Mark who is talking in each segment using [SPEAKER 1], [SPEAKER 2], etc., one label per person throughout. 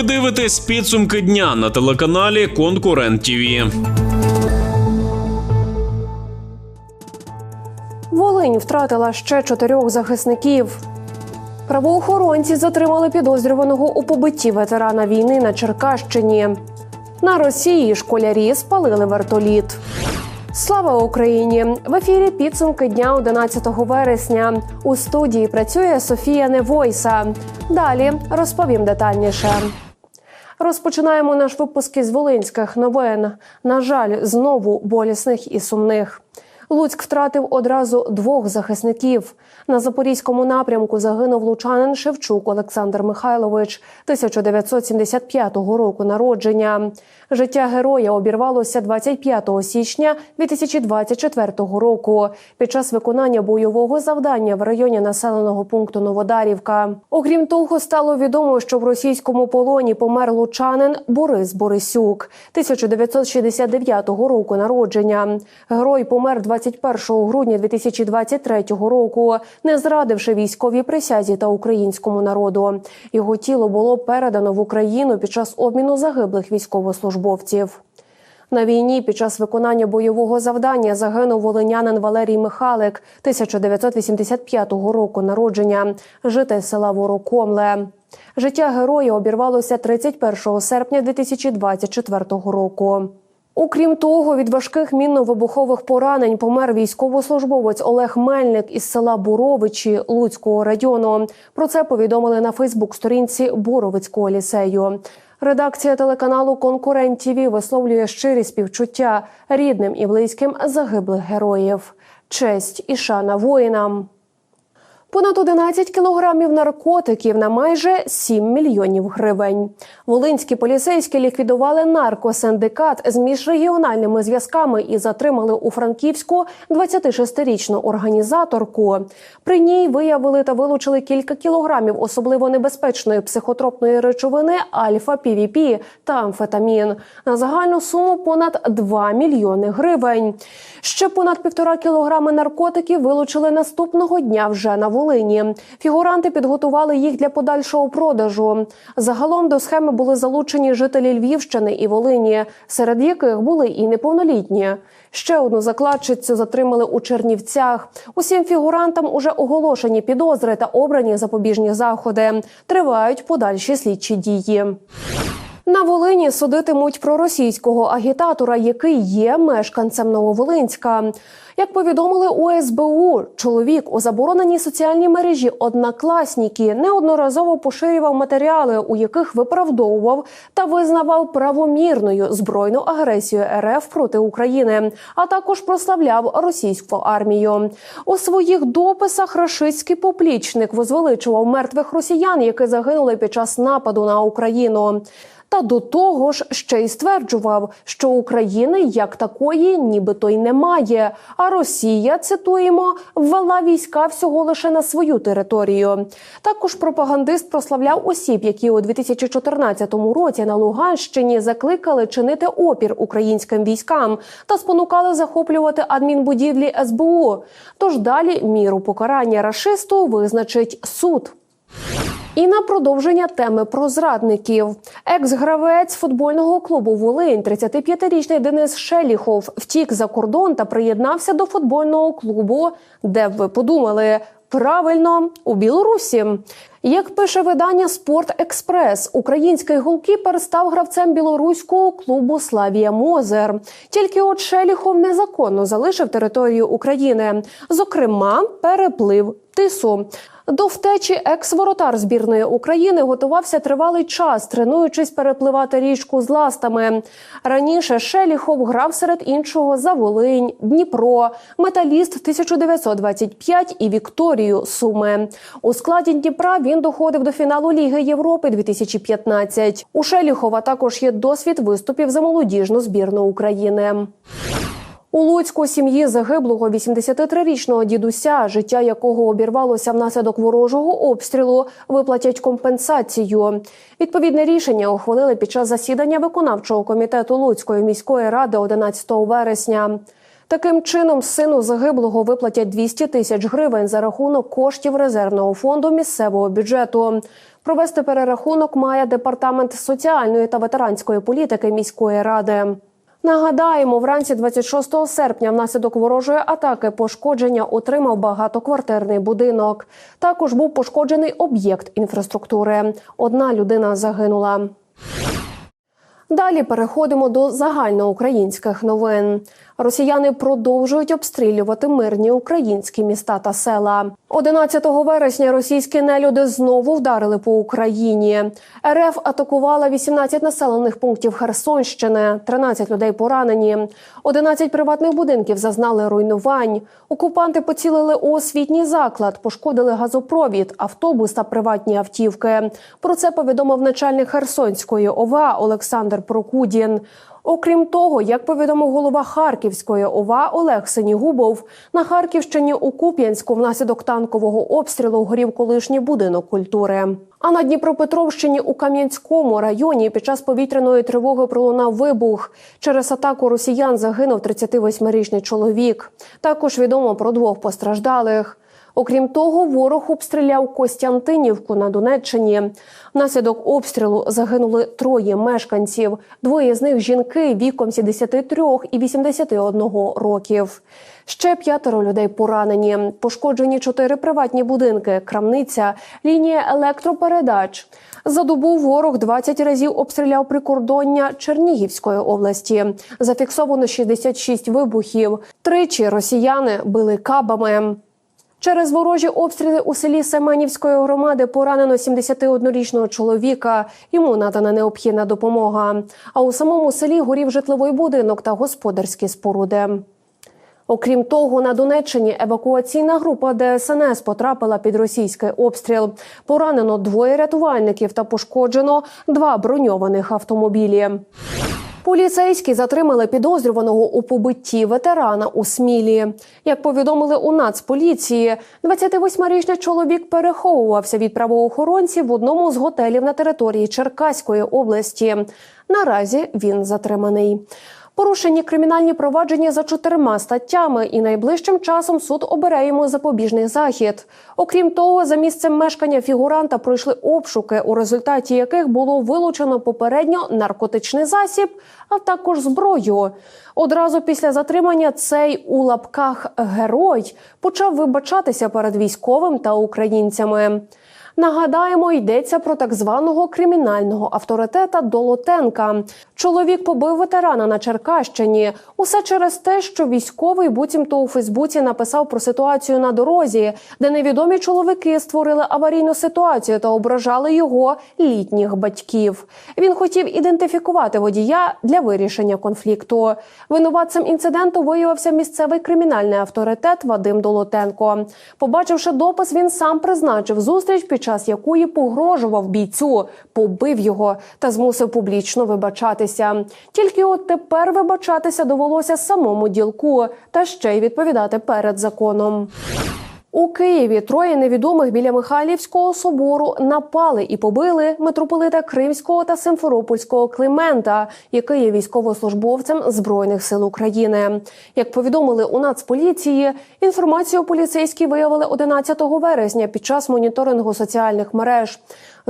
[SPEAKER 1] Ви дивитесь підсумки дня на телеканалі Конкурент ТІВІ.
[SPEAKER 2] Волинь втратила ще чотирьох захисників. Правоохоронці затримали підозрюваного у побитті ветерана війни на Черкащині. На Росії школярі спалили вертоліт. Слава Україні! В ефірі підсумки дня 11 вересня. У студії працює Софія Невойса. Далі розповім детальніше. Розпочинаємо наш випуск із Волинських новин. На жаль, знову болісних і сумних. Луцьк втратив одразу двох захисників. На запорізькому напрямку загинув лучанин Шевчук Олександр Михайлович 1975 року народження. Життя героя обірвалося 25 січня 2024 року під час виконання бойового завдання в районі населеного пункту Новодарівка. Окрім того, стало відомо, що в російському полоні помер лучанин Борис Борисюк 1969 року народження. Герой помер 21 грудня 2023 року, не зрадивши військовій присязі та українському народу. Його тіло було передано в Україну під час обміну загиблих військовослужбовців. На війні під час виконання бойового завдання загинув волинянин Валерій Михалик 1985 року народження, житель села Ворокомле. Життя героя обірвалося 31 серпня 2024 року. Окрім того, від важких мінно-вибухових поранень помер військовослужбовець Олег Мельник із села Буровичі Луцького району. Про це повідомили на Фейсбук-сторінці Боровицького ліцею. Редакція телеканалу Конкурент ТІВІ висловлює щирі співчуття рідним і близьким загиблих героїв. Честь і шана воїнам. Понад 11 кілограмів наркотиків на майже 7 мільйонів гривень. Волинські поліцейські ліквідували наркосиндикат з міжрегіональними зв'язками і затримали у Франківську 26-річну організаторку. При ній виявили та вилучили кілька кілограмів особливо небезпечної психотропної речовини альфа-півіпі та амфетамін на загальну суму понад 2 мільйони гривень. Ще понад півтора кілограми наркотиків вилучили наступного дня вже на Волині. Фігуранти підготували їх для подальшого продажу. Загалом до схеми були залучені жителі Львівщини і Волині, серед яких були і неповнолітні. Ще одну закладчицю затримали у Чернівцях. Усім фігурантам уже оголошені підозри та обрані запобіжні заходи. Тривають подальші слідчі дії. На Волині судитимуть проросійського агітатора, який є мешканцем Нововолинська. Як повідомили у СБУ, чоловік у забороненій соціальній мережі однокласники неодноразово поширював матеріали, у яких виправдовував та визнавав правомірною збройну агресію РФ проти України, а також прославляв російську армію. У своїх дописах рашистський поплічник возвеличував мертвих росіян, які загинули під час нападу на Україну. Та до того ж ще й стверджував, що України як такої нібито й немає. А Росія, цитуємо, ввела війська всього лише на свою територію. Також пропагандист прославляв осіб, які у 2014 році на Луганщині закликали чинити опір українським військам та спонукали захоплювати адмінбудівлі СБУ. Тож далі міру покарання рашисту визначить суд. І на продовження теми про зрадників. Екс-гравець футбольного клубу Волинь, 35-річний Денис Шеліхов, втік за кордон та приєднався до футбольного клубу, де б ви подумали. Правильно, у Білорусі. Як пише видання Спорт Експрес, український голкіпер став гравцем білоруського клубу Славія Мозер. Тільки от Шеліхов незаконно залишив територію України, зокрема, переплив тису. До втечі екс-воротар збірної України готувався тривалий час, тренуючись перепливати річку з ластами. Раніше Шеліхов грав серед іншого за Волинь, Дніпро, Металіст 1925 і Вікторію Суми. У складі Дніпра він доходив до фіналу Ліги Європи 2015. У Шеліхова також є досвід виступів за молодіжну збірну України. У Луцьку сім'ї загиблого 83-річного дідуся, життя якого обірвалося внаслідок ворожого обстрілу, виплатять компенсацію. Відповідне рішення ухвалили під час засідання виконавчого комітету Луцької міської ради 11 вересня. Таким чином, сину загиблого виплатять 200 тисяч гривень за рахунок коштів резервного фонду місцевого бюджету. Провести перерахунок має департамент соціальної та ветеранської політики міської ради. Нагадаємо, вранці 26 серпня внаслідок ворожої атаки пошкодження отримав багатоквартирний будинок. Також був пошкоджений об'єкт інфраструктури. Одна людина загинула. Далі переходимо до загальноукраїнських новин. Росіяни продовжують обстрілювати мирні українські міста та села. 11 вересня російські нелюди знову вдарили по Україні. РФ атакувала 18 населених пунктів Херсонщини, 13 людей поранені, 11 приватних будинків зазнали руйнувань. Окупанти поцілили у освітній заклад, пошкодили газопровід, автобус та приватні автівки. Про це повідомив начальник Херсонської ОВА Олександр Прокудін. Окрім того, як повідомив голова Харківської ОВА Олег Синігубов, на Харківщині у Куп'янську внаслідок танкового обстрілу горів колишній будинок культури. А на Дніпропетровщині у Кам'янському районі під час повітряної тривоги пролунав вибух. Через атаку росіян загинув 38-річний чоловік. Також відомо про двох постраждалих. Окрім того, ворог обстріляв Костянтинівку на Донеччині. Внаслідок обстрілу загинули троє мешканців. Двоє з них жінки віком 73 і 81 років. Ще п'ятеро людей поранені. Пошкоджені чотири приватні будинки, крамниця, лінія електропередач. За добу ворог 20 разів обстріляв прикордоння Чернігівської області. Зафіксовано 66 вибухів. Тричі росіяни били кабами. Через ворожі обстріли у селі Семенівської громади поранено 71-річного чоловіка. Йому надана необхідна допомога. А у самому селі горів житловий будинок та господарські споруди. Окрім того, на Донеччині евакуаційна група ДСНС потрапила під російський обстріл. Поранено двоє рятувальників та пошкоджено два броньованих автомобілі. Поліцейські затримали підозрюваного у побитті ветерана у Смілі. Як повідомили у Нацполіції, 28-річний чоловік переховувався від правоохоронців в одному з готелів на території Черкаської області. Наразі він затриманий. Порушені кримінальні провадження за чотирма статтями, і найближчим часом суд обере йому запобіжний захід. Окрім того, за місцем мешкання фігуранта пройшли обшуки, у результаті яких було вилучено попередньо наркотичний засіб, а також зброю. Одразу після затримання цей у лапках герой почав вибачатися перед військовим та українцями. Нагадаємо, йдеться про так званого кримінального авторитета Долотенка. Чоловік побив ветерана на Черкащині. Усе через те, що військовий буцімто у Фейсбуці написав про ситуацію на дорозі, де невідомі чоловіки створили аварійну ситуацію та ображали його літніх батьків. Він хотів ідентифікувати водія для вирішення конфлікту. Винуватцем інциденту виявився місцевий кримінальний авторитет Вадим Долотенко. Побачивши допис, він сам призначив зустріч, під час якої погрожував бійцю, побив його та змусив публічно вибачатися. Тільки от тепер вибачатися довелося самому ділку та ще й відповідати перед законом. У Києві троє невідомих біля Михайлівського собору напали і побили митрополита Кримського та Симферопольського Климента, який є військовослужбовцем збройних сил України. Як повідомили у Нацполіції, інформацію поліцейські виявили 11 вересня під час моніторингу соціальних мереж.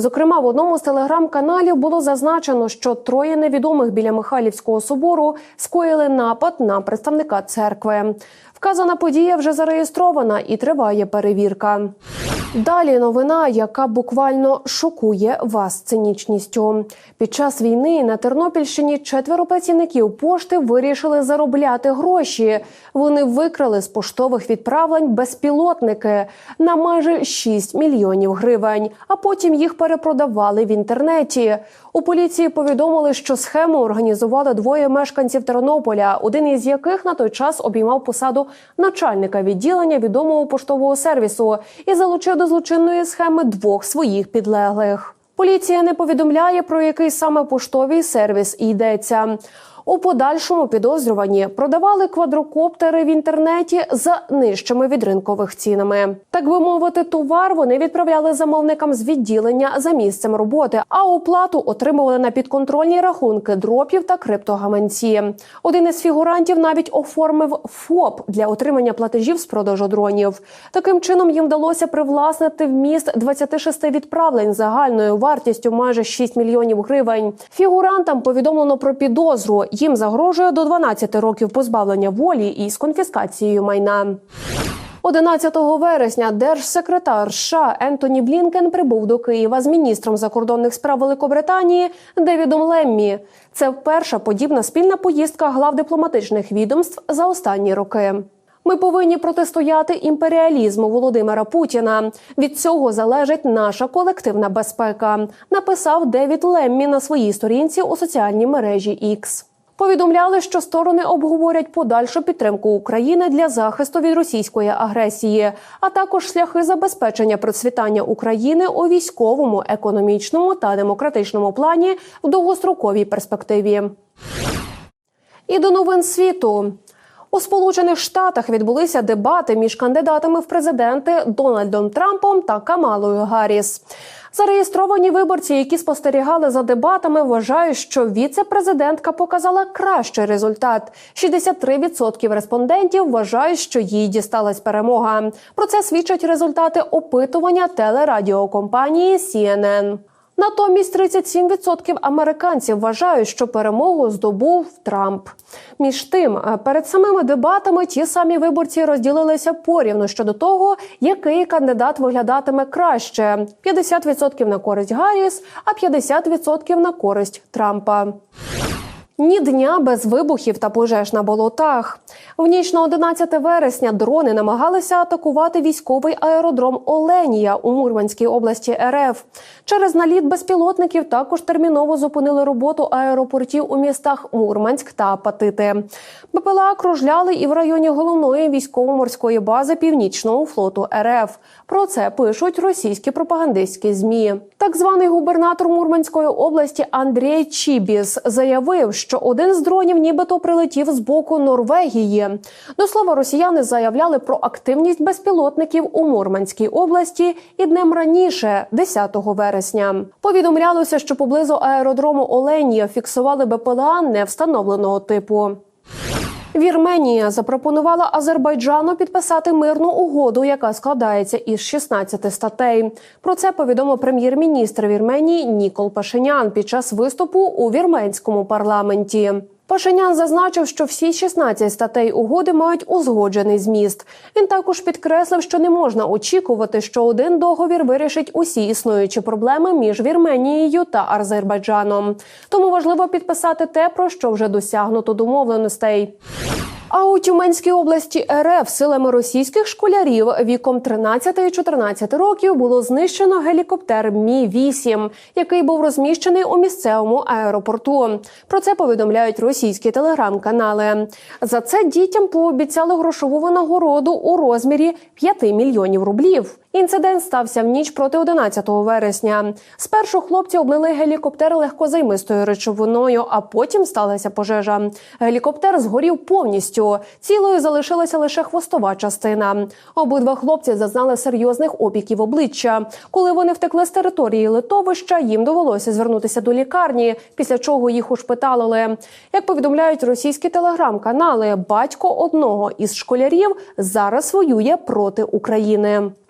[SPEAKER 2] Зокрема, в одному з телеграм-каналів було зазначено, що троє невідомих біля Михайлівського собору скоїли напад на представника церкви. Вказана подія вже зареєстрована і триває перевірка. Далі новина, яка буквально шокує вас цинічністю. Під час війни на Тернопільщині четверо працівників пошти вирішили заробляти гроші. Вони викрали з поштових відправлень безпілотники на майже 6 мільйонів гривень, а потім їх перепродавали в інтернеті. У поліції повідомили, що схему організували двоє мешканців Тернополя, один із яких на той час обіймав посаду начальника відділення відомого поштового сервісу і залучив до злочинної схеми двох своїх підлеглих. Поліція не повідомляє про який саме поштовий сервіс йдеться. У подальшому підозрювані продавали квадрокоптери в інтернеті за нижчими від ринкових цінами. Так би мовити, товар вони відправляли замовникам з відділення за місцем роботи, а оплату отримували на підконтрольні рахунки дропів та криптогаманці. Один із фігурантів навіть оформив ФОП для отримання платежів з продажу дронів. Таким чином їм вдалося привласнити вміст 26 відправлень загальною вартістю майже 6 мільйонів гривень. Фігурантам повідомлено про підозру. Їм загрожує до 12 років позбавлення волі із конфіскацією майна. 11 вересня держсекретар США Ентоні Блінкен прибув до Києва з міністром закордонних справ Великобританії Девідом Леммі. Це перша подібна спільна поїздка глав дипломатичних відомств за останні роки. Ми повинні протистояти імперіалізму Володимира Путіна. Від цього залежить наша колективна безпека. Написав Девід Леммі на своїй сторінці у соціальній мережі X. Повідомляли, що сторони обговорять подальшу підтримку України для захисту від російської агресії, а також шляхи забезпечення процвітання України у військовому, економічному та демократичному плані в довгостроковій перспективі. І до новин світу. У Сполучених Штатах відбулися дебати між кандидатами в президенти Дональдом Трампом та Камалою Гарріс. Зареєстровані виборці, які спостерігали за дебатами, вважають, що віце-президентка показала кращий результат. 63% респондентів вважають, що їй дісталась перемога. Про це свідчать результати опитування телерадіокомпанії CNN. Натомість 37% американців вважають, що перемогу здобув Трамп. Між тим, е, перед самими дебатами ті самі виборці розділилися порівну щодо того, який кандидат виглядатиме краще: 50% на користь Гарріс, а 50% на користь Трампа. Ні дня без вибухів та пожеж на болотах. В ніч на 11 вересня дрони намагалися атакувати військовий аеродром Оленія у Мурманській області РФ. Через наліт безпілотників також терміново зупинили роботу аеропортів у містах Мурманськ та Апатити. БПЛА кружляли і в районі головної військово-морської бази Північного флоту РФ. Про це пишуть російські пропагандистські змі. Так званий губернатор Мурманської області Андрій Чібіс заявив, що один з дронів нібито прилетів з боку Норвегії. До слова, росіяни заявляли про активність безпілотників у Мурманській області і днем раніше, 10 вересня. Повідомлялося, що поблизу аеродрому Оленія фіксували БПЛА невстановленого типу. Вірменія запропонувала Азербайджану підписати мирну угоду, яка складається із 16 статей. Про це повідомив прем'єр-міністр Вірменії Нікол Пашинян під час виступу у вірменському парламенті. Пашинян зазначив, що всі 16 статей угоди мають узгоджений зміст. Він також підкреслив, що не можна очікувати, що один договір вирішить усі існуючі проблеми між Вірменією та Азербайджаном. Тому важливо підписати те, про що вже досягнуто домовленостей. А у Тюменській області РФ силами російських школярів віком 13 і 14 років було знищено гелікоптер Мі 8 який був розміщений у місцевому аеропорту. Про це повідомляють російські телеграм-канали. За це дітям пообіцяли грошову винагороду у розмірі 5 мільйонів рублів. Інцидент стався в ніч проти 11 вересня. Спершу хлопці облили гелікоптер легкозаймистою речовиною, а потім сталася пожежа. Гелікоптер згорів повністю. Цілою залишилася лише хвостова частина. Обидва хлопці зазнали серйозних опіків обличчя. Коли вони втекли з території литовища, їм довелося звернутися до лікарні, після чого їх ушпиталили. Як повідомляють російські телеграм-канали, батько одного із школярів зараз воює проти України.